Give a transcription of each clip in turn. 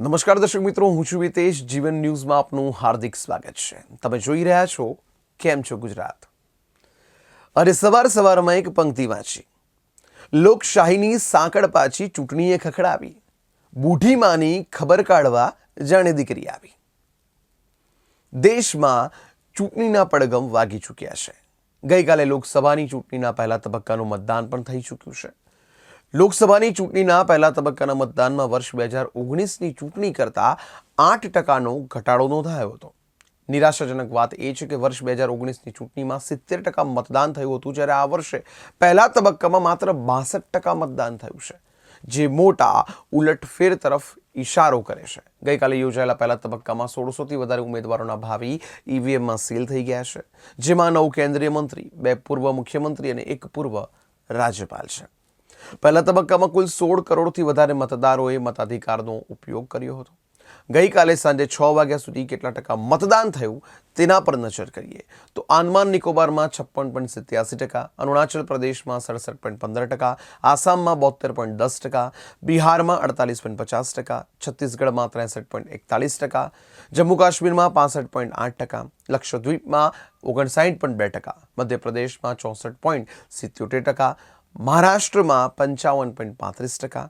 નમસ્કાર દર્શક મિત્રો, હું છું હિતેશ. જીવન ન્યૂઝમાં આપનું હાર્દિક સ્વાગત છે. તમે જોઈ રહ્યા છો કેમ છો ગુજરાત? અરે સવાર સવારમાં એક પંક્તિ વાંચી. લોકશાહીની સાંકળ પાછી ચૂંટણીએ ખખડાવી. બુઢી માની ખબર કાઢવા જાણે દીકરી આવી. દેશમાં ચૂંટણીના પડગમ વાગી ચૂક્યા છે. ગઈકાલે લોકસભાની ચૂંટણીના પહેલા તબક્કાનું મતદાન પણ થઈ ચૂક્યું છે. લોકસભાની ચૂંટણીના પહેલા તબક્કાના મતદાનમાં વર્ષ બે હજાર ઓગણીસની ચૂંટણી કરતાં આઠ ટકાનો ઘટાડો નોંધાયો હતો. નિરાશાજનક વાત એ છે કે વર્ષ બે હજાર ઓગણીસની ચૂંટણીમાં સિત્તેર ટકા મતદાન થયું હતું જ્યારે આ વર્ષે પહેલા તબક્કામાં માત્ર બાસઠ ટકા મતદાન થયું છે, જે મોટા ઉલટફેર તરફ ઇશારો કરે છે. ગઈકાલે યોજાયેલા પહેલા તબક્કામાં સોળસોથી વધારે ઉમેદવારોના ભાવિ ઈવીએમમાં સીલ થઈ ગયા છે, જેમાં નવ કેન્દ્રીય મંત્રી, બે પૂર્વ મુખ્યમંત્રી અને એક પૂર્વ રાજ્યપાલ છે. પહેલા તબક્કામાં કુલ સોળ કરોડથી વધારે મતદારોએ મતાધિકારનો ઉપયોગ કર્યો હતો. ગઈકાલે સાંજે છ વાગ્યા સુધી કેટલા ટકા મતદાન થયું તેના પર નજર કરીએ. તો આંદમાન નિકોબારમાં છપ્પન પોઈન્ટ સિત્યાસી ટકા, અરુણાચલ પ્રદેશમાં સડસઠ પોઈન્ટ પંદર ટકા, આસામમાં બોતેર પોઈન્ટ દસ ટકા, બિહારમાં અડતાલીસ પોઈન્ટ પચાસ ટકા, છત્તીસગઢમાં ત્રેસઠ પોઈન્ટ એકતાલીસ ટકા જમ્મુ કાશ્મીરમાં પાસઠ પોઈન્ટ આઠ ટકા, લક્ષદ્વીપમાં ઓગણસાઠ પોઈન્ટ બે ટકા, મધ્યપ્રદેશમાં ચોસઠ પોઈન્ટ સિત્યોતેર ટકા મહારાષ્ટ્રમાં પંચાવન પોઈન્ટ પાંત્રીસ ટકા,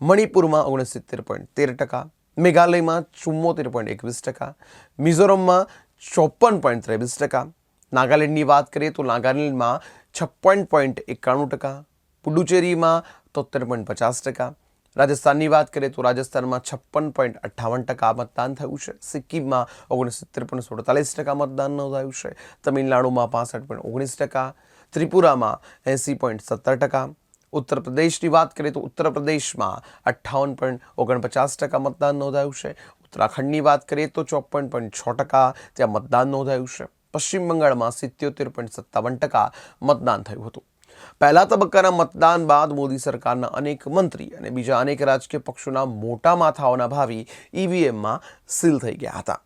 મણિપુરમાં ઓગણસિત્તેર પોઈન્ટ તેર ટકા, મેઘાલયમાં ચુમ્મોતેર પોઈન્ટ એકવીસ ટકા, મિઝોરમમાં ચોપન પોઈન્ટ ત્રેવીસ ટકા, નાગાલેન્ડની વાત કરીએ તો નાગાલેન્ડમાં છપ્પન પોઈન્ટ એકાણું ટકા, પુડુચેરીમાં તોતેર પોઈન્ટ પચાસ ટકા, રાજસ્થાનની વાત કરીએ તો રાજસ્થાનમાં છપ્પન પોઈન્ટ અઠ્ઠાવન ટકા મતદાન થયું છે, સિક્કિમમાં ઓગણસિત્તેર પોઈન્ટ સુડતાલીસ ટકા મતદાન નોંધાયું છે, તમિલનાડુમાં પાસઠ પોઈન્ટ ઓગણીસ ટકા ત્રિપુરામાં એંસી પોઈન્ટ સત્તર ટકા. ઉત્તર પ્રદેશની વાત કરીએ તો ઉત્તર પ્રદેશમાં અઠ્ઠાવન પોઈન્ટ ઓગણપચાસ ટકા મતદાન નોંધાયું છે. ઉત્તરાખંડની વાત કરીએ તો ચોપન પોઈન્ટ છ ટકા ત્યાં મતદાન નોંધાયું છે. પશ્ચિમ બંગાળમાં સિત્યોતેર પોઈન્ટ સત્તાવન ટકા મતદાન થયું હતું. પહેલા તબક્કાના મતદાન બાદ મોદી સરકારના અનેક મંત્રી અને બીજા અનેક રાજકીય પક્ષોના મોટા માથાઓના ભાવિ ઈવીએમમાં સીલ થઈ ગયા હતા.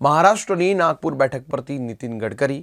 મહારાષ્ટ્રની નાગપુર બેઠક પરથી નીતિન ગડકરી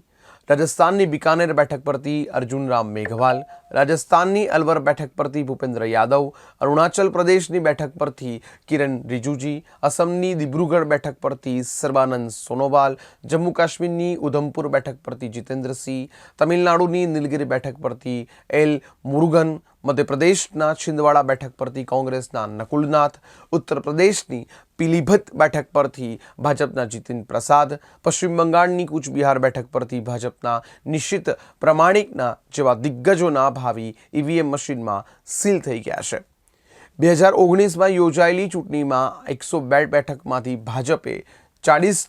રાજસ્થાનની બિકાનેર બેઠક પરથી અર્જુનરામ મેઘવાલ, રાજસ્થાનની અલવર બેઠક પરથી ભૂપેન્દ્ર યાદવ, અરુણાચલ પ્રદેશની બેઠક પરથી કિરણ રિજુજી, અસમની દિબ્રુગઢ બેઠક પરથી સર્બાનંદ સોનોવાલ જમ્મુ કાશ્મીરની ઉધમપુર બેઠક પરથી જીતેન્દ્રસિંહ, તમિલનાડુની નીલગિરી બેઠક પરથી એલ મુરુગન મધ્યપ્રદેશના છિંદવાડા બેઠક પરથી કોંગ્રેસના નકુલનાથ ઉત્તર પ્રદેશની પીલીભત બેઠક પરથી ભાજપના જીતિન પ્રસાદ, પશ્ચિમ બંગાળની કૂચબિહાર બેઠક પરથી ભાજપના નિશ્ચિત પ્રમાણિકના જેવા દિગ્ગજોના ભાવિ ઈવીએમ મશીનમાં સીલ થઈ ગયા છે. બે હજાર ઓગણીસમાં યોજાયેલી ચૂંટણીમાં એકસો બે બેઠકમાંથી ભાજપે ચાળીસ,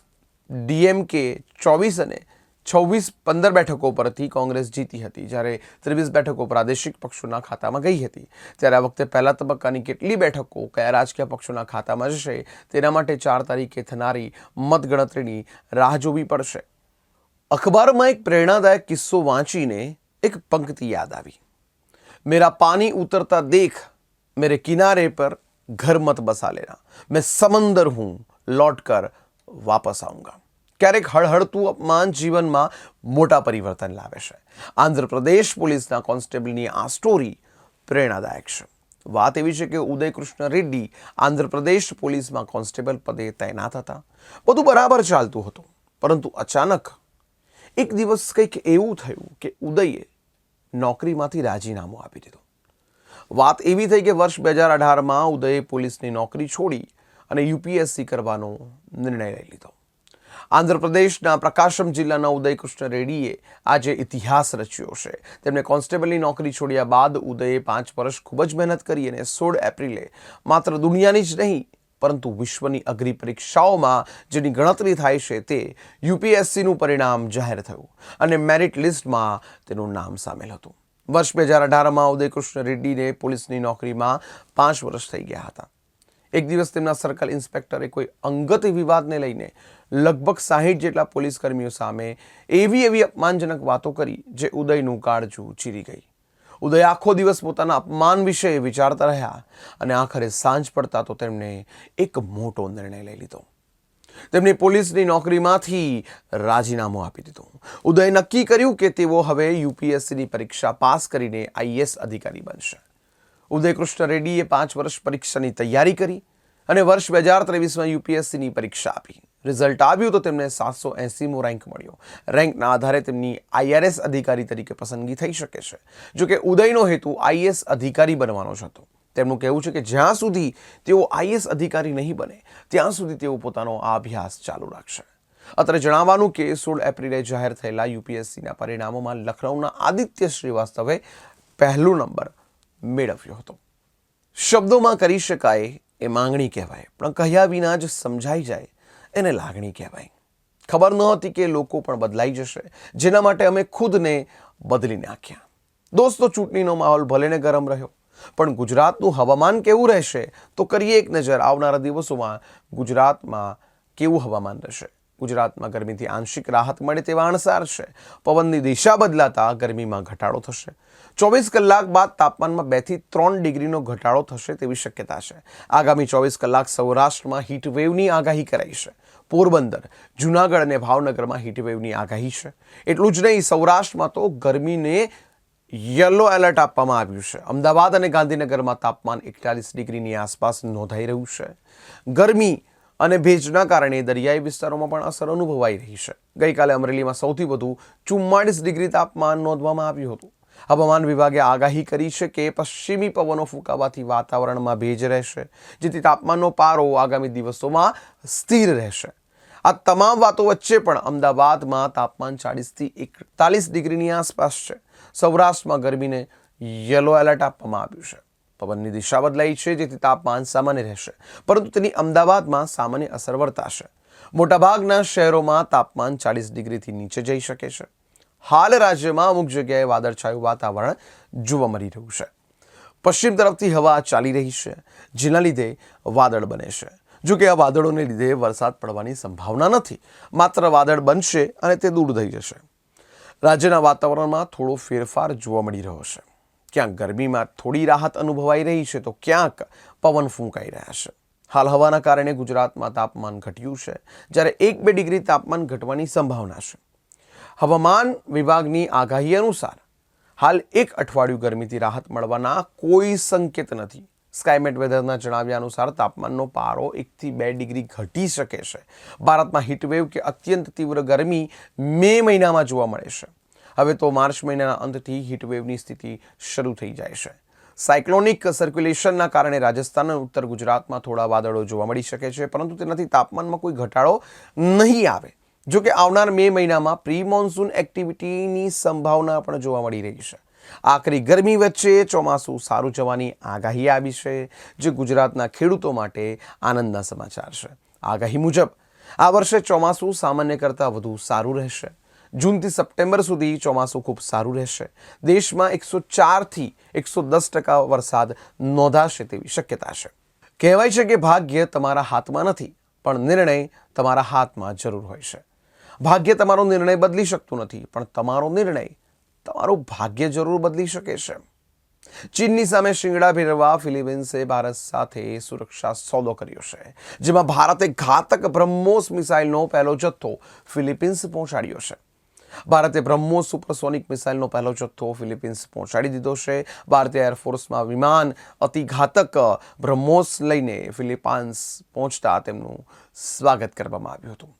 ડીએમકે ચોવીસ અને છવ્વીસ પંદર બેઠકો પરથી કોંગ્રેસ જીતી હતી જ્યારે ત્રેવીસ બેઠકો પ્રાદેશિક પક્ષોના ખાતામાં ગઈ હતી ત્યારે આ વખતે પહેલા તબક્કાની કેટલી બેઠકો કયા રાજકીય પક્ષોના ખાતામાં જશે તેના માટે ચાર તારીખે થનારી મતગણતરીની રાહ જોવી પડશે અખબારમાં એક પ્રેરણાદાયક કિસ્સો વાંચીને એક પંક્તિ યાદ આવી मेरा पानी उतरता देख मेरे किनारे पर घर मत बसा लेना मैं समंदर हूं लौट कर वापस आऊंगा ક્યારેક હળહળતું અપમાન જીવનમાં મોટા પરિવર્તન લાવે છે. આંધ્રપ્રદેશ પોલીસના કોન્સ્ટેબલની આ સ્ટોરી પ્રેરણાદાયક છે. વાત એવી છે કે ઉદય કૃષ્ણ રેડ્ડી આંધ્રપ્રદેશ પોલીસમાં કોન્સ્ટેબલ પદે તૈનાત હતા. બધું બરાબર ચાલતું હતું, પરંતુ અચાનક એક દિવસ કંઈક એવું થયું કે ઉદયે નોકરીમાંથી રાજીનામું આપી દીધું. વાત એવી થઈ કે વર્ષ બે હજાર અઢારમાં ઉદયે પોલીસની નોકરી છોડી અને યુપીએસસી કરવાનો નિર્ણય લઈ લીધો. આંધ્રપ્રદેશના પ્રકાશમ જિલ્લાના ઉદયકૃષ્ણ રેડ્ડીએ આજે ઇતિહાસ રચ્યો છે. તેમણે કોન્સ્ટેબલની નોકરી છોડ્યા બાદ ઉદયે પાંચ વર્ષ ખૂબ જ મહેનત કરી અને સોળ એપ્રિલે માત્ર દુનિયાની જ નહીં, પરંતુ વિશ્વની અઘરી પરીક્ષાઓમાં જેની ગણતરી થાય છે તે યુપીએસસીનું પરિણામ જાહેર થયું અને મેરિટ લિસ્ટમાં તેનું નામ સામેલ હતું. વર્ષ બે હજાર અઢારમાં ઉદયકૃષ્ણ રેડ્ડીને પોલીસની નોકરીમાં પાંચ વર્ષ થઈ ગયા હતા. એક દિવસ તેમના સર્કલ ઇન્સ્પેક્ટરે કોઈ અંગત વિવાદને લઈને લગભગ સાહીઠ જેટલા પોલીસ કર્મીઓ સામે એવી એવી અપમાનજનક વાતો કરી જે ઉદયનું કાળજું ચીરી ગઈ. ઉદય આખો દિવસ પોતાના અપમાન વિશે વિચારતા રહ્યા અને આખરે સાંજ પડતા તો તેમણે એક મોટો નિર્ણય લઈ લીધો. તેમણે પોલીસની નોકરીમાંથી રાજીનામું આપી દીધું. ઉદયે નક્કી કર્યું કે તેઓ હવે યુપીએસસીની પરીક્ષા પાસ કરીને આઈએસ અધિકારી બનશે. ઉદય કૃષ્ણ રેડ્ડીએ પાંચ વર્ષ પરીક્ષાની તૈયારી કરી અને વર્ષ બે હજાર ત્રેવીસમાં યુપીએસસીની પરીક્ષા આપી. રિઝલ્ટ આવ્યું તો તેમને સાતસો એંસીમો રેન્ક મળ્યો. રેન્કના આધારે તેમની આઈઆરએસ અધિકારી તરીકે પસંદગી થઈ શકે છે. જોકે ઉદયનો હેતુ આઈએસ અધિકારી બનવાનો જ હતો. તેમનું કહેવું છે કે જ્યાં સુધી તેઓ આઈએસ અધિકારી નહીં બને, ત્યાં સુધી તેઓ પોતાનો આ અભ્યાસ ચાલુ રાખશે. અત્રે જણાવવાનું કે સોળ એપ્રિલે જાહેર થયેલા યુપીએસસીના પરિણામોમાં લખનૌના આદિત્ય શ્રીવાસ્તવે પહેલો નંબર મેળવ્યો હતો. શબ્દોમાં કરી શકાય એ માંગણી કહેવાય, પણ કહ્યા વિના જ સમજાઈ જાય એને લાગણી કહેવાય. ખબર નહોતી કે લોકો પણ બદલાઈ જશે, જેના માટે અમે ખુદને બદલી નાખ્યા. દોસ્તો, ચૂંટણીનો માહોલ ભલેને ગરમ રહ્યો, પણ ગુજરાતનું હવામાન કેવું રહેશે તો કરીએ એક નજર. આવનારા દિવસોમાં ગુજરાતમાં કેવું હવામાન રહેશે? ગુજરાતમાં ગરમીથી આંશિક રાહત મળે તેવા અણસાર છે. પવનની દિશા બદલાતા ગરમીમાં ઘટાડો થશે. ચોવીસ કલાક બાદ તાપમાનમાં બેથી ત્રણ ડિગ્રીનો ઘટાડો થશે તેવી શક્યતા છે. આગામી ચોવીસ કલાક સૌરાષ્ટ્રમાં હીટવેવની આગાહી કરાઈ છે. પોરબંદર, જુનાગઢ અને ભાવનગરમાં હીટવેવની આગાહી છે. એટલું જ નહીં, સૌરાષ્ટ્રમાં તો ગરમીને યલો એલર્ટ આપવામાં આવ્યું છે. અમદાવાદ અને ગાંધીનગરમાં તાપમાન એકતાલીસ ડિગ્રીની આસપાસ નોંધાઈ રહ્યું છે. ગરમી અને ભેજના કારણે દરિયાઈ વિસ્તારોમાં પણ અસર અનુભવાઈ રહી છે. ગઈકાલે અમરેલીમાં સૌથી વધુ ચુમ્માળીસ ડિગ્રી તાપમાન નોંધવામાં આવ્યું હતું. હવામાન વિભાગે આગાહી કરી છે કે પશ્ચિમી પવનો ફૂંકાવાથી વાતાવરણમાં ભેજ રહેશે, જેથી તાપમાનનો પારો આગામી દિવસોમાં સ્થિર રહેશે. આ તમામ વાતો વચ્ચે પણ અમદાવાદમાં તાપમાન ચાળીસથી એકતાલીસ ડિગ્રીની આસપાસ છે. સૌરાષ્ટ્રમાં ગરમીને યલો એલર્ટ આપવામાં આવ્યું છે. પવનની દિશા બદલાઈ છે, જેથી તાપમાન સામાન્ય રહેશે, પરંતુ તેની અમદાવાદમાં સામાન્ય અસર વર્તાશે. મોટાભાગના શહેરોમાં તાપમાન ચાળીસ ડિગ્રીથી નીચે જઈ શકે છે. હાલ રાજ્યમાં અમુક જગ્યાએ વાદળછાયું વાતાવરણ જોવા મળી રહ્યું છે. પશ્ચિમ તરફથી હવા ચાલી રહી છે, જેના લીધે વાદળ બને છે. જો કે આ વાદળોને લીધે વરસાદ પડવાની સંભાવના નથી, માત્ર વાદળ બનશે અને તે દૂર થઈ જશે. રાજ્યના વાતાવરણમાં થોડો ફેરફાર જોવા મળી રહ્યો છે. ક્યાંક ગરમીમાં થોડી રાહત અનુભવાઈ રહી છે તો ક્યાંક પવન ફૂંકાઈ રહ્યા છે. હાલ હવાના કારણે ગુજરાતમાં તાપમાન ઘટ્યું છે, જ્યારે એક બે ડિગ્રી તાપમાન ઘટવાની સંભાવના છે. હવામાન વિભાગની આગાહી અનુસાર, હાલ એક અઠવાડિયું ગરમીથી રાહત મળવાના કોઈ સંકેત નથી. સ્કાયમેટ વેધરના જણાવ્યા અનુસાર તાપમાનનો પારો એકથી બે ડિગ્રી ઘટી શકે છે. ભારતમાં હીટવેવ કે અત્યંત તીવ્ર ગરમી મે મહિનામાં જોવા મળે છે. હવે તો માર્ચ મહિનાના અંતથી હીટવેવની સ્થિતિ શરૂ થઈ જાય છે. સાયક્લોનિક સર્ક્યુલેશનના કારણે રાજસ્થાન અને ઉત્તર ગુજરાતમાં થોડા વાદળો જોવા મળી શકે છે, પરંતુ તેનાથી તાપમાનમાં કોઈ ઘટાડો નહીં આવે. જો કે આવનાર મે મહિનામાં પ્રી મોન્સૂન એક્ટિવિટીની સંભાવના પણ જોવા મળી રહી છે. આકરી ગરમી વચ્ચે ચોમાસું સારું જવાની આગાહી આવી છે, જે ગુજરાતના ખેડૂતો માટે આનંદના સમાચાર છે. આગાહી મુજબ, આ વર્ષે ચોમાસું સામાન્ય કરતાં વધુ સારું રહેશે. જૂનથી સપ્ટેમ્બર સુધી ચોમાસું ખૂબ સારું રહેશે. દેશમાં એકસો ચારથી એકસો દસ ટકા વરસાદ નોંધાશે તેવી શક્યતા છે. કહેવાય છે કે ભાગ્ય તમારા હાથમાં નથી, પણ નિર્ણય તમારા હાથમાં જરૂર હોય છે. ભાગ્ય તમારો નિર્ણય બદલી શકતું નથી, પણ તમારો નિર્ણય તમારું ભાગ્ય જરૂર બદલી શકે છે. ચીનની સામે શિંગડા ભેરવા ફિલિપિન્સે ભારત સાથે સુરક્ષા સોદો કર્યો છે, જેમાં ભારતે ઘાતક બ્રહ્મોસ મિસાઇલનો પહેલો જથ્થો ફિલિપિન્સ પહોંચાડ્યો છે. ભારતે બ્રહ્મોસ સુપરસોનિક મિસાઇલનો પહેલો જથ્થો ફિલિપિન્સ પહોંચાડી દીધો છે. ભારતીય એરફોર્સમાં વિમાન અતિ ઘાતક બ્રહ્મોસ લઈને ફિલિપાન્સ પહોંચતા તેમનું સ્વાગત કરવામાં આવ્યું હતું.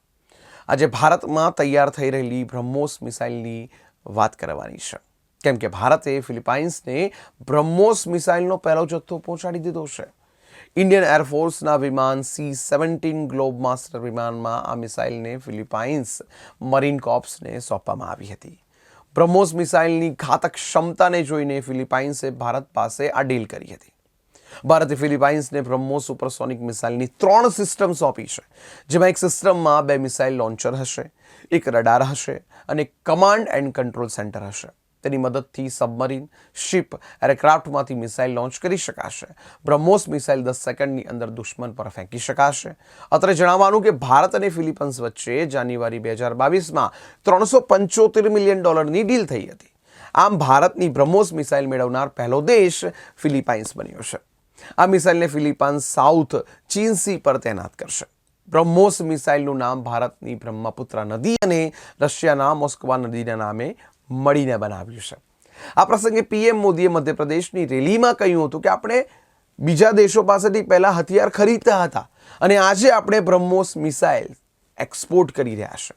આજે ભારતમાં તૈયાર થઈ રહેલી બ્રહ્મોસ મિસાઇલની વાત કરવાની છે. કેમ કે ભારતે ફિલિપાઇન્સને બ્રહ્મોસ મિસાઇલનો પહેલો જથ્થો પહોંચાડી દીધો છે. ઇન્ડિયન એરફોર્સના વિમાન સી સેવન્ટીન ગ્લોબ માસ્ટર વિમાનમાં આ મિસાઇલને ફિલિપાઇન્સ મરીન કોપ્સને સોંપવામાં આવી હતી. બ્રહ્મોસ મિસાઇલની ઘાતક ક્ષમતાને જોઈને ફિલિપાઇન્સે ભારત પાસે આ ડીલ કરી હતી. ભારતે ફિલિપાઇન્સને બ્રહ્મોસ સુપરસોનિક મિસાઇલની ત્રણ સિસ્ટમ સોંપી છે, જેમાં એક સિસ્ટમમાં બે મિસાઇલ લોન્ચર હશે, એક રડાર હશે અને કમાન્ડ એન્ડ કંટ્રોલ સેન્ટર હશે. તેની મદદથી સબમરીન શિપ એરક્રાફ્ટમાંથી મિસાઇલ લોન્ચ કરી શકાશે. બ્રહ્મોસ મિસાઇલ દસ સેકન્ડની અંદર દુશ્મન પર ફેંકી શકાશે. અત્રે જણાવવાનું કે ભારત અને ફિલિપાઇન્સ વચ્ચે જાન્યુઆરી બે હજાર બાવીસમાં ત્રણસો પંચોતેર મિલિયન ડોલરની ડીલ થઈ હતી. આમ ભારતની બ્રહ્મોસ મિસાઇલ મેળવનાર પહેલો દેશ ફિલિપાઇન્સ બન્યો છે. આ મિસાઇલને ફિલિપાઇન્સ સાઉથ ચીન સી પર તૈનાત કરશે. બ્રહ્મોસ મિસાઇલનું નામ ભારતની બ્રહ્મપુત્રા નદી અને રશિયાના મોસ્કવા નદીના નામે મળીને બનાવ્યું છે. આ પ્રસંગે પીએમ મોદીએ મધ્યપ્રદેશની રેલીમાં કહ્યું હતું કે આપણે બીજા દેશો પાસેથી પહેલાં હથિયાર ખરીદતા હતા અને આજે આપણે બ્રહ્મોસ મિસાઇલ એક્સપોર્ટ કરી રહ્યા છે.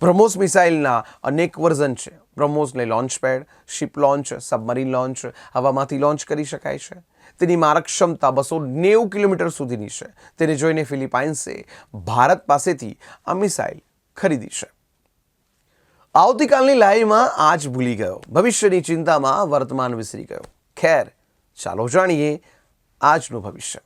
બ્રહ્મોસ મિસાઇલના અનેક વર્ઝન છે. બ્રહ્મોસને launch pad ship launch submarine launch હવામાંથી launch કરી શકાય છે. તેની મારક ક્ષમતા બસો નેવું કિલોમીટર સુધીની છે. તેને જોઈને ફિલિપાઇન્સે ભારત પાસેથી આ મિસાઇલ ખરીદી છે. આવતીકાલની લાઈવમાં આજ ભૂલી ગયો. ભવિષ્યની ચિંતામાં વર્તમાન વિસરી ગયો. ખેર, ચાલો જાણીએ આજનું ભવિષ્ય.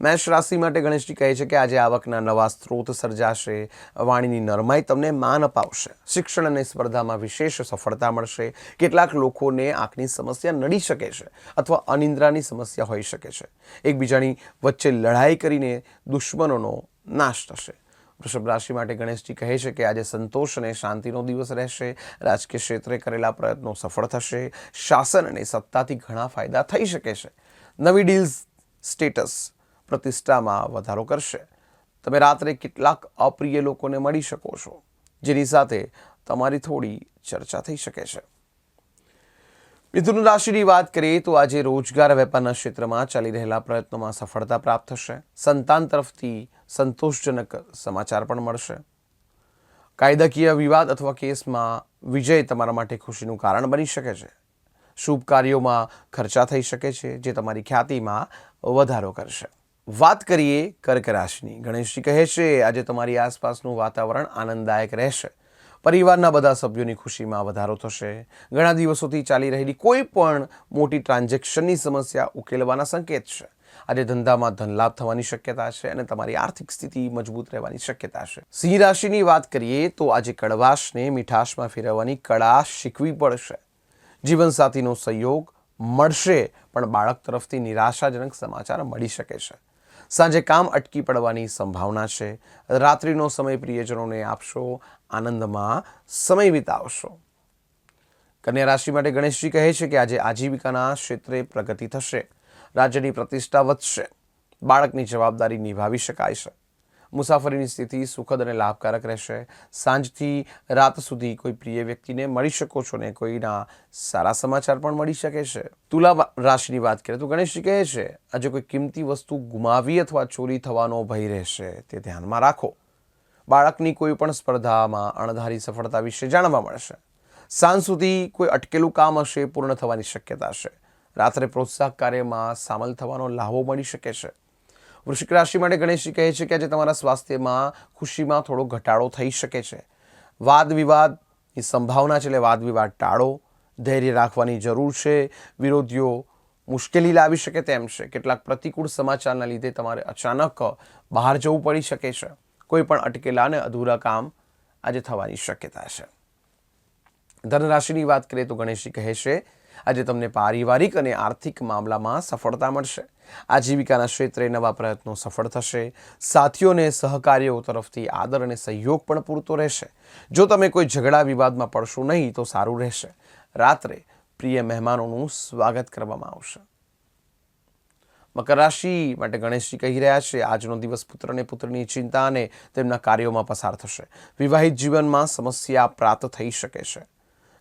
મેષ રાશિ માટે ગણેશજી કહે છે કે આજે આવકના નવા સ્ત્રોત સર્જાશે, વાણીની નરમાઈ તમને માન અપાવશે, શિક્ષણ અને સ્પર્ધામાં વિશેષ સફળતા મળશે, કેટલાક લોકોને આંખની સમસ્યા નડી શકે છે અથવા અનિંદ્રાની સમસ્યા હોઈ શકે છે. એકબીજાની વચ્ચે લડાઈ કરીને દુશ્મનોનો નાશ થશે. વૃષભ રાશિ માટે ગણેશજી કહે છે કે આજે સંતોષ અને શાંતિનો દિવસ રહેશે, રાજકીય ક્ષેત્રે કરેલા પ્રયત્નો સફળ થશે, શાસન અને સત્તાથી ઘણા ફાયદા થઈ શકે છે. નવી ડીલ્સ સ્ટેટસ પ્રતિષ્ઠામાં વધારો કરશે. તમે રાત્રે કેટલાક અપ્રિય લોકોને મળી શકો છો, જેની સાથે તમારી થોડી ચર્ચા થઈ શકે છે. મિથુન રાશિની વાત કરીએ તો આજે રોજગાર વેપારના ક્ષેત્રમાં ચાલી રહેલા પ્રયત્નોમાં સફળતા પ્રાપ્ત થશે. સંતાન તરફથી સંતોષજનક સમાચાર પણ મળશે. કાયદાકીય વિવાદ અથવા કેસમાં વિજય તમારા માટે ખુશીનું કારણ બની શકે છે. શુભ કાર્યોમાં ખર્ચા થઈ શકે છે, જે તમારી ખ્યાતિમાં વધારો કરશે. વાત કરીએ કર્ક રાશિની ગણેશજી કહે છે, આજે તમારી આસપાસનું વાતાવરણ આનંદદાયક રહેશે. પરિવારના બધા સભ્યોની ખુશીમાં વધારો થશે. ઘણા દિવસોથી ચાલી રહેલી કોઈ પણ મોટી ટ્રાન્ઝેક્શનની સમસ્યા ઉકેલવાના સંકેત છે. આજે ધંધામાં ધનલાભ થવાની શક્યતા છે અને તમારી આર્થિક સ્થિતિ મજબૂત રહેવાની શક્યતા છે. સિંહ રાશિની વાત કરીએ તો આજે કડવાશને મીઠાશમાં ફેરવવાની કળા શીખવી પડશે. જીવનસાથીનો સહયોગ મળશે, પણ બાળક તરફથી નિરાશાજનક સમાચાર મળી શકે છે. સાંજે કામ અટકી પડવાની સંભાવના છે. રાત્રિનો સમય પ્રિયજનોને આપશો, આનંદમાં સમય વિતાવશો. કન્યા રાશિ માટે ગણેશજી કહે છે કે આજે આજીવિકાના ક્ષેત્રે પ્રગતિ થશે. રાજ્યની પ્રતિષ્ઠા વધશે. બાળકની જવાબદારી નિભાવી શકાય છે. મુસાફરીની સ્થિતિ સુખદ અને લાભકારક રહેશે. સાંજથી રાત સુધી કોઈ પ્રિય વ્યક્તિને મળી શકો છો ને કોઈના સારા સમાચાર પણ મળી શકે છે. તુલા રાશિની વાત કરીએ તો ગણેશજી કહે છે, આજે કોઈ કિંમતી વસ્તુ ગુમાવી અથવા ચોરી થવાનો ભય રહેશે, તે ધ્યાનમાં રાખો. બાળકની કોઈ પણ સ્પર્ધામાં અણધારી સફળતા વિશે જાણવા મળશે. સાંજ સુધી કોઈ અટકેલું કામ હશે, પૂર્ણ થવાની શક્યતા છે. રાત્રે પ્રોત્સાહક કાર્યમાં સામેલ થવાનો લાહવો મળી શકે છે. વૃશ્ચિક રાશિ માટે ગણેશજી કહે છે કે આજે તમારા સ્વાસ્થ્યમાં ખુશીમાં થોડો ઘટાડો થઈ શકે છે. વાદ વિવાદની સંભાવના છે એટલે વાદ વિવાદ ટાળો. ધૈર્ય રાખવાની જરૂર છે. વિરોધીઓ મુશ્કેલી લાવી શકે તેમ છે. કેટલાક પ્રતિકૂળ સમાચારના લીધે તમારે અચાનક બહાર જવું પડી શકે છે. કોઈ પણ અટકેલા અને અધૂરા કામ આજે થવાની શક્યતા છે. ધનરાશિની વાત કરીએ તો ગણેશજી કહે છે, આજે તમને પારિવારિક અને આર્થિક મામલામાં સફળતા મળશે. આજીવિકાના ક્ષેત્રે નવા પ્રયત્નો સફળ થશે. સાથીઓને સહકાર્યો તરફથી આદર અને સહયોગ પણ પૂરતો રહેશે. જો તમે કોઈ ઝઘડા વિવાદમાં પડશો નહીં, તો સારું રહેશે. રાત્રે પ્રિય મહેમાનોનું સ્વાગત કરવામાં આવશે. મકર રાશિ માટે ગણેશજી કહી રહ્યા છે, આજનો દિવસ પુત્ર અને પુત્રની ચિંતા અને તેમના કાર્યોમાં પસાર થશે. વિવાહિત જીવનમાં સમસ્યા પ્રાપ્ત થઈ શકે છે.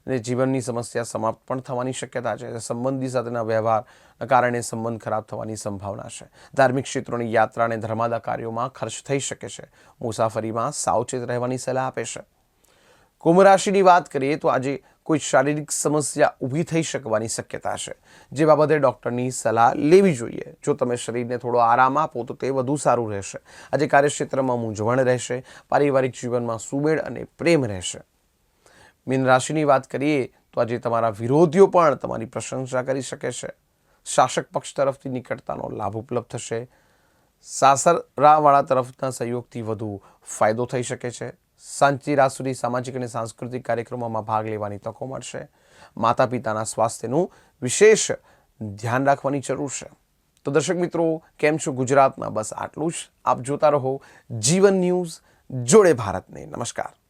અને જીવનની સમસ્યા સમાપ્ત પણ થવાની શક્યતા છે. સંબંધી સાથેના વ્યવહારના કારણે સંબંધ ખરાબ થવાની સંભાવના છે. ધાર્મિક ક્ષેત્રોની યાત્રા અને ધર્માદા કાર્યોમાં ખર્ચ થઈ શકે છે. મુસાફરીમાં સાવચેત રહેવાની સલાહ આપે છે. કુંભ રાશિની વાત કરીએ તો આજે કોઈ શારીરિક સમસ્યા ઊભી થઈ શકવાની શક્યતા છે. જે બાબતે ડૉક્ટરની સલાહ લેવી જોઈએ. જો તમે શરીરને થોડો આરામ આપો તો તે વધુ સારું રહેશે. આજે કાર્યક્ષેત્રમાં મૂંઝવણ રહેશે. પારિવારિક જીવનમાં સુમેળ અને પ્રેમ રહેશે. મીન રાશિની વાત કરીએ તો આજે તમારા વિરોધીઓ પણ તમારી પ્રશંસા કરી શકે છે. શાસક પક્ષ તરફથી નિકટતાનો લાભ ઉપલબ્ધ થશે. સાસરાવાળા તરફના સહયોગથી વધુ ફાયદો થઈ શકે છે. સાંચી રાત સામાજિક અને સાંસ્કૃતિક કાર્યક્રમોમાં ભાગ લેવાની તકો મળશે. માતા પિતાના સ્વાસ્થ્યનું વિશેષ ધ્યાન રાખવાની જરૂર છે. તો દર્શક મિત્રો, કેમ છો ગુજરાતમાં? બસ આટલું જ. આપ જોતા રહો જીવન ન્યૂઝ, જોડે ભારતને. નમસ્કાર.